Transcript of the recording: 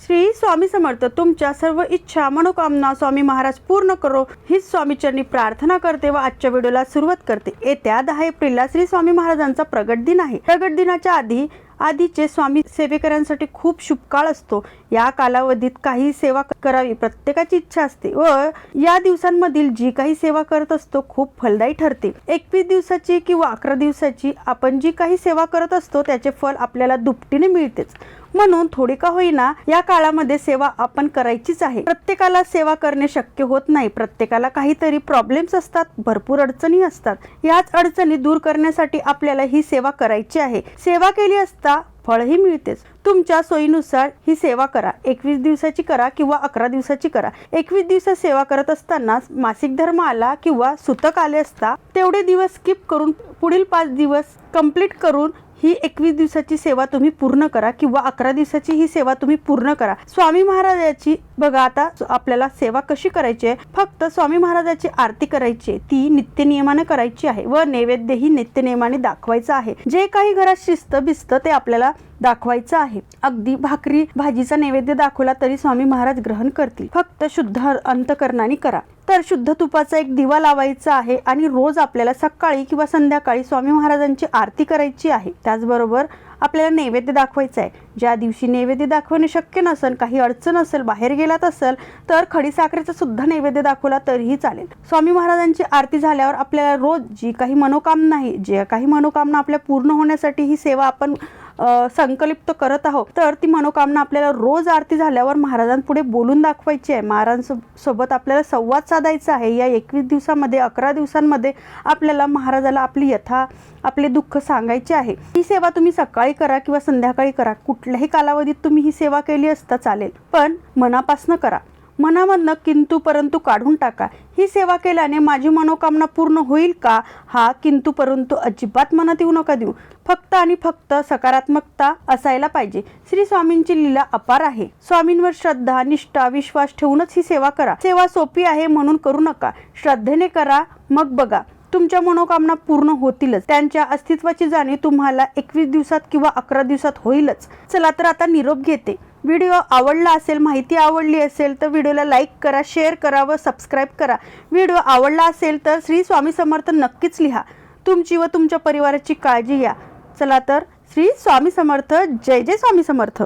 श्री स्वामी समर्थ तुमच्या सर्व इच्छा मनोकामना स्वामी महाराज पूर्ण करो. हीच स्वामीचरणी प्रार्थना करते व आजच्या व्हिडिओला सुरुवात करते. येत्या दहा एप्रिलला श्री स्वामी महाराजांचा प्रगट दिन आहे. प्रगट दिनाच्या आधी आधीचे स्वामी सेवेकऱ्यांसाठी खूप शुभकाळ असतो. या कालावधीत काही सेवा करावी प्रत्येकाची इच्छा असते व या दिवसांमधील जी काही सेवा करत असतो खूप फलदायी ठरते. एकवीस दिवसाची किंवा अकरा दिवसाची आपण जी काही सेवा करत असतो त्याचे फल आपल्याला दुपटीने मिळतेच. म्हणून थोडी का होईना या काळामध्ये सेवा आपण करायचीच आहे. प्रत्येकाला सेवा करणे शक्य होत नाही. प्रत्येकाला काहीतरी प्रॉब्लेम्स असतात भरपूर अडचणी असतात. याच अडचणी दूर करण्यासाठी आपल्याला ही सेवा करायची आहे. सेवा केली असता फळही मिळतेच. तुमच्या सोयीनुसार ही सेवा करा. एकवीस दिवसाची करा किंवा अकरा दिवसाची करा. एकवीस दिवस सेवा करत असताना मासिक धर्म आला किंवा सुतक आले असता तेवढे दिवस स्किप करून पुढील पाच दिवस कंप्लीट करून ही एकवीस दिवसाची सेवा तुम्ही पूर्ण करा किंवा अकरा दिवसाची ही सेवा तुम्ही पूर्ण करा. स्वामी महाराजाची बघा आता आपल्याला सेवा कशी करायची आहे? फक्त स्वामी महाराजाची आरती करायची आहे. ती नित्य नियमाने करायची आहे व नैवेद्य ही नित्य नियमाने दाखवायचं आहे. जे काही घरात शिस्त बिस्त ते आपल्याला दाखवायचं आहे. अगदी भाकरी भाजीचा नैवेद्य दाखवला तरी स्वामी महाराज ग्रहण करतील. फक्त शुद्ध अंतकरणाने करा. तर शुद्ध तुपाचा एक दिवा लावायचा आहे आणि रोज आपल्याला सकाळी किंवा संध्याकाळी स्वामी महाराजांची आरती करायची आहे. त्याचबरोबर आपल्याला नैवेद्य दाखवायचं आहे. ज्या दिवशी नैवेद्य दाखवणे शक्य नसेल काही अडचण असेल बाहेर गेलात असेल तर खडीसाखरेचा सुद्धा नैवेद्य दाखवला तरीही चालेल. स्वामी महाराजांची आरती झाल्यावर आपल्याला रोज जी काही मनोकामना आहे जे काही मनोकामना आपल्या पूर्ण होण्यासाठी ही सेवा आपण संकल्पित करत आहोत. तर ती मनोकामना आपल्याला रोज आरती झाल्यावर महाराजांपुढे बोलून दाखवायची आहे. महाराजांसोबत आपल्याला संवाद साधायचा आहे. या एकवीस दिवसामध्ये अकरा दिवसांमध्ये आपल्याला महाराजाला आपली यथा आपले दुःख सांगायचे आहे. ही सेवा तुम्ही सकाळी करा किंवा संध्याकाळी करा. कुठल्याही कालावधीत तुम्ही ही सेवा केली असता चालेल. पण मनापासनं करा. मनामधनं किंतु परंतु काढून टाका. ही सेवा केल्याने माझी मनोकामना पूर्ण होईल का? हा किंतु परंतु अजिबात मनात येऊ नका देऊ. फक्त आणि फक्त सकारात्मकता असायला पाहिजे. श्री स्वामींची लीला अपार आहे. स्वामींवर श्रद्धा निष्ठा विश्वास ठेवूनच ही सेवा करा. सेवा सोपी आहे म्हणून करू नका. श्रद्धेने करा मग बघा. तुमच्या मनोकामना पूर्ण होतीलच. त्यांच्या अस्तित्वाची जाणीव तुम्हाला एकवीस दिवसात किंवा अकरा दिवसात होईलच. चला तर आता निरोप घेते. व्हिडिओ आवडला असेल माहिती आवडली असेल तर व्हिडिओला लाईक करा शेअर करा व सबस्क्राईब करा. व्हिडिओ आवडला असेल तर श्री स्वामी समर्थ नक्कीच लिहा. तुमची व तुमच्या परिवाराची काळजी घ्या. चला तर श्री स्वामी समर्थ जय जय स्वामी समर्थ.